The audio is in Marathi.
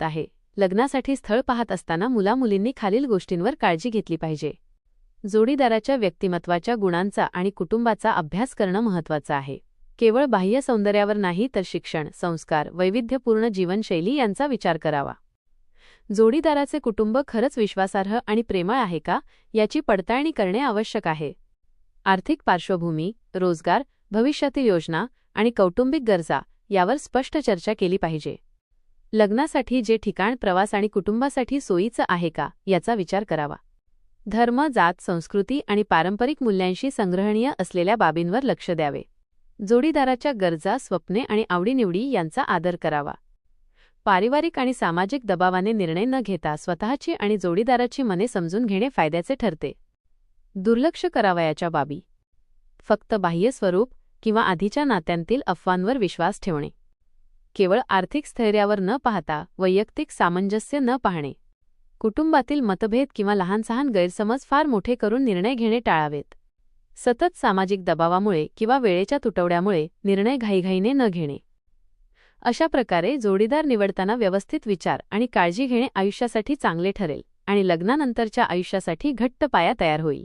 उपयुक्त आहे. लग्नासाठी स्थळ पाहत असताना मुलामुलींनी खालील गोष्टींवर काळजी घेतली पाहिजे. जोडीदाराच्या व्यक्तिमत्वाच्या गुणांचा आणि कुटुंबाचा अभ्यास करणं महत्त्वाचं आहे. केवळ बाह्य सौंदर्यावर नाही तर शिक्षण संस्कार वैविध्यपूर्ण जीवनशैली यांचा विचार करावा. जोडीदाराचे कुटुंब खरंच विश्वासार्ह आणि प्रेमळ आहे का याची पडताळणी करणे आवश्यक आहे. आर्थिक पार्श्वभूमी रोजगार भविष्यातील योजना आणि कौटुंबिक गरजा यावर स्पष्ट चर्चा केली पाहिजे. लग्नासाठी जे ठिकाण प्रवास आणि कुटुंबासाठी सोयीचं आहे का याचा विचार करावा. धर्म जात संस्कृती आणि पारंपरिक मूल्यांशी संग्रहणीय असलेल्या बाबींवर लक्ष द्यावे. जोडीदाराच्या गरजा स्वप्ने आणि आवडीनिवडी यांचा आदर करावा. पारिवारिक आणि सामाजिक दबावाने निर्णय न घेता स्वतःची आणि जोडीदाराची मने समजून घेणे फायद्याचे ठरते. दुर्लक्ष करावयाच्या बाबी. फक्त बाह्य स्वरूप किंवा आधीच्या नात्यांतील अफवांवर विश्वास ठेवणे. केवळ आर्थिक स्थैर्यावर न पाहता वैयक्तिक सामंजस्य न पाहणे. कुटुंबातील मतभेद किंवा लहानसहान गैरसमज फार मोठे करून निर्णय घेणे टाळावेत. सतत सामाजिक दबावामुळे किंवा वेळेच्या तुटवड्यामुळे निर्णय घाईघाईने न घेणे. अशा प्रकारे जोडीदार निवडताना व्यवस्थित विचार आणि काळजी घेणे आयुष्यासाठी चांगले ठरेल आणि लग्नानंतरच्या आयुष्यासाठी घट्ट पाया तयार होईल.